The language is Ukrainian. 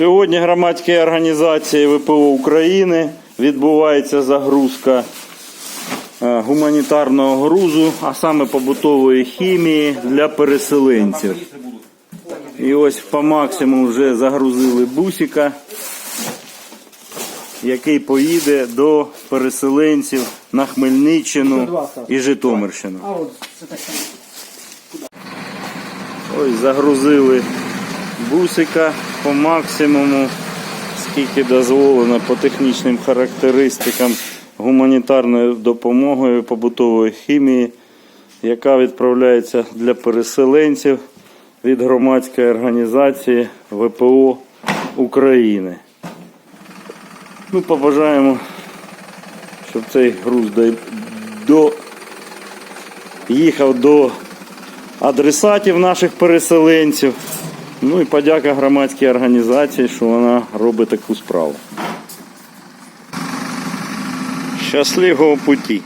Сьогодні громадській організації ВПО України відбувається загрузка е, гуманітарного грузу, а саме побутової хімії для переселенців. І ось по максимуму вже загрузили бусика, який поїде до переселенців на Хмельниччину і Житомирщину. Ось загрузили бусика по максимуму, скільки дозволено по технічним характеристикам гуманітарною допомогою побутової хімії, яка відправляється для переселенців від громадської організації ВПО України. Ну, побажаємо, щоб цей груз до їхав до адресатів наших переселенців. Ну і подяка громадській організації, що вона робить таку справу. Щасливого путі!